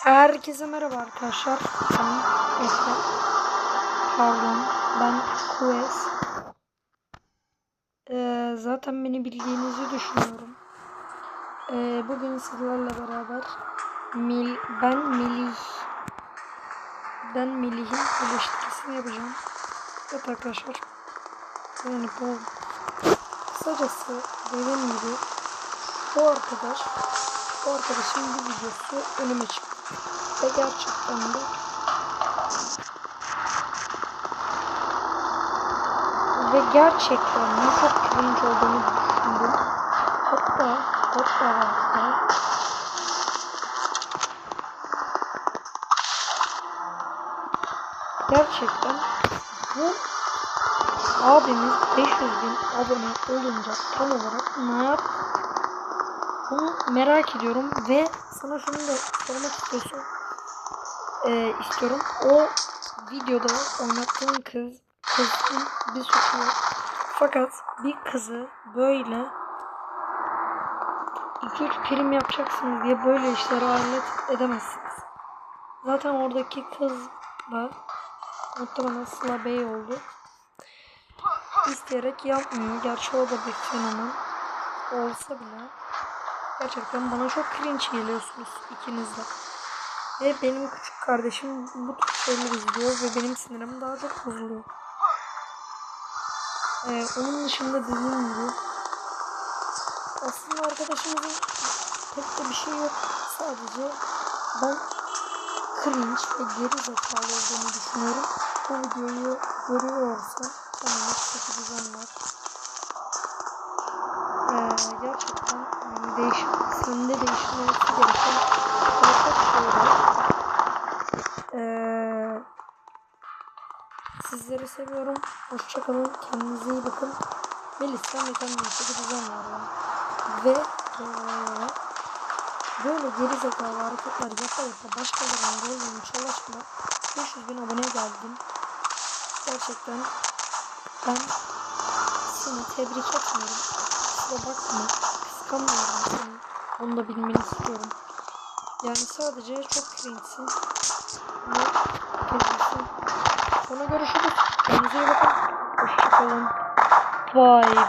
Herkese merhaba arkadaşlar. Ben Efe. Pardon. Ben Kues. Ee, zaten beni bildiğinizi düşünüyorum. Ee, bugün sizlerle beraber Mil, ben Melih ben Melih'in eleştirisini yapacağım. Evet arkadaşlar. Yani bu kısacası dediğim gibi bu arkadaş bu arkadaşın bir videosu önüme çıktı. Ve gerçekten de ve gerçekten de çok cringe olduğunu düşündüm. Hatta hatta hatta gerçekten bu abimiz 500 bin abone olunca tam olarak ne yap bunu merak ediyorum ve sana şunu da sormak istiyorsun. Ee, istiyorum. O videoda oynattığın kız kızın bir suçu yok fakat bir kızı böyle 2-3 prim yapacaksınız diye böyle işlere alet edemezsiniz. Zaten oradaki kız da muhtemelen Sıla Bey oldu. İsteyerek yapmıyor. Gerçi o da bir fenomen olsa bile Gerçekten bana çok cringe geliyorsunuz ikiniz de. Ve benim küçük kardeşim bu tür şeyler izliyor ve benim sinirim daha çok bozuluyor. Ee, onun dışında dediğim gibi aslında arkadaşımızın pek de bir şey yok. Sadece ben cringe ve geri zekalı olduğunu düşünüyorum. Bu videoyu görüyorsa kendine kötü düzen var. Gerçekten yani değiş sende değişmesi gereken çok şey var. Ee, sizleri seviyorum. Hoşçakalın. Kendinize iyi bakın. Melis'ten ve kendine bir düzen var yani. Ve ee, böyle geri zekalı hareketler yapa yapa başkalarının rolünü çalışma 500 bin abone geldim. Gerçekten ben seni tebrik etmiyorum. Kusura bakma. Kıskanmıyorum seni. Onu da bilmeni istiyorum. Yani sadece çok cringe'sin. Ve gezilsin. Sonra görüşürüz. Kendinize iyi bakın. Hoşçakalın. Bye.